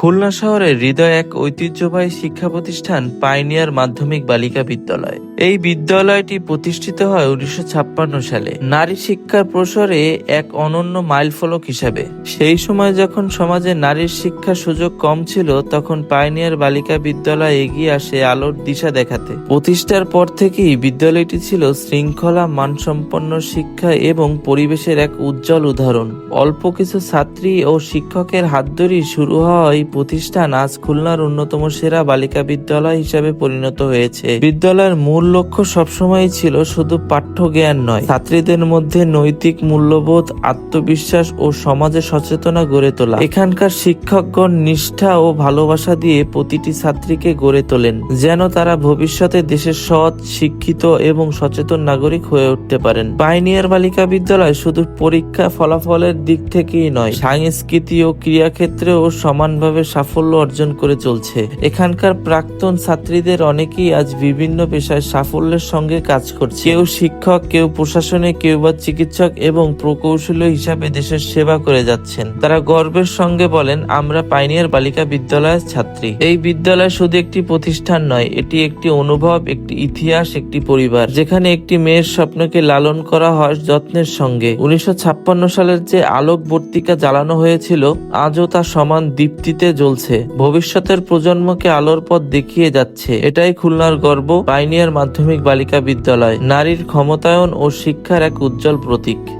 খুলনা শহরের হৃদয় এক ঐতিহ্যবাহী শিক্ষা প্রতিষ্ঠান পাইনিয়ার মাধ্যমিক বালিকা বিদ্যালয়। এই বিদ্যালয়টি প্রতিষ্ঠিত হয় উনিশশো ছাপ্পান্ন সালে। নারী শিক্ষার প্রসারে এক অনন্য মাইলফলক হিসাবে। সেই সময় যখন সমাজে নারীর শিক্ষার সুযোগ কম ছিল, তখন পাইনিয়ার বালিকা বিদ্যালয় এগিয়ে আসে আলোর দিশা দেখাতে। প্রতিষ্ঠার পর থেকেই বিদ্যালয়টি ছিল শৃঙ্খলা, মানসম্পন্ন শিক্ষা এবং পরিবেশের এক উজ্জ্বল উদাহরণ। অল্প কিছু ছাত্রী ও শিক্ষকের হাত ধরেই শুরু এই প্রতিষ্ঠান আজ খুলনার অন্যতম সেরা বালিকা বিদ্যালয় হিসেবে পরিণত হয়েছে। বিদ্যালয়ের মূল লক্ষ্য সবসময় ছিল শুধু পাঠ্য জ্ঞান নয়, ছাত্রীদের মধ্যে নৈতিক মূল্যবোধ, আত্মবিশ্বাস ও সমাজে সচেতনা গড়ে তোলা। এখানকার শিক্ষকগণ নিষ্ঠা ও ভালোবাসা দিয়ে প্রতিটি ছাত্রীকে গড়ে তোলেন, যেন তারা ভবিষ্যতে দেশের সৎ, শিক্ষিত এবং সচেতন নাগরিক হয়ে উঠতে পারেন। পাইনিয়ার বালিকা বিদ্যালয় শুধু পরীক্ষা ফলাফলের দিক থেকেই নয়, সাংস্কৃতি ও ক্রীড়াক্ষেত্রেও সমানভাবে সাফল্য অর্জন করে চলছে। এখানকার প্রাক্তন ছাত্রীদের অনেকেই আজ বিভিন্ন পেশায় সাফল্যের সঙ্গে কাজ করছে। কেউ শিক্ষক, কেউ প্রশাসনে, কেউ বা চিকিৎসক এবং প্রকৌশলী হিসাবে দেশের সেবা করে যাচ্ছেন। তারা গর্বের সঙ্গে বলেন, আমরা পাইনিয়ার বালিকা বিদ্যালয়ের ছাত্রী। এই বিদ্যালয় শুধু একটি প্রতিষ্ঠান নয়, এটি একটি অনুভব, একটি ইতিহাস, একটি পরিবার। যেখানে একটি মেয়ের স্বপ্নকে লালন করা হয় যত্নের সঙ্গে। উনিশশো ছাপ্পান্ন সালের যে আলোকবর্তিকা জ্বালানো হয়েছিল, আজও তা সমান দীপ্তিতে জ্বলছে। ভবিষ্যতের প্রজন্মকে আলোর পথ দেখিয়ে যাচ্ছে। এটাই খুলনার গর্ব পাইনিয়ার মাধ্যমিক বালিকা বিদ্যালয়। নারীর ক্ষমতায়ন ও শিক্ষার এক উজ্জ্বল প্রতীক।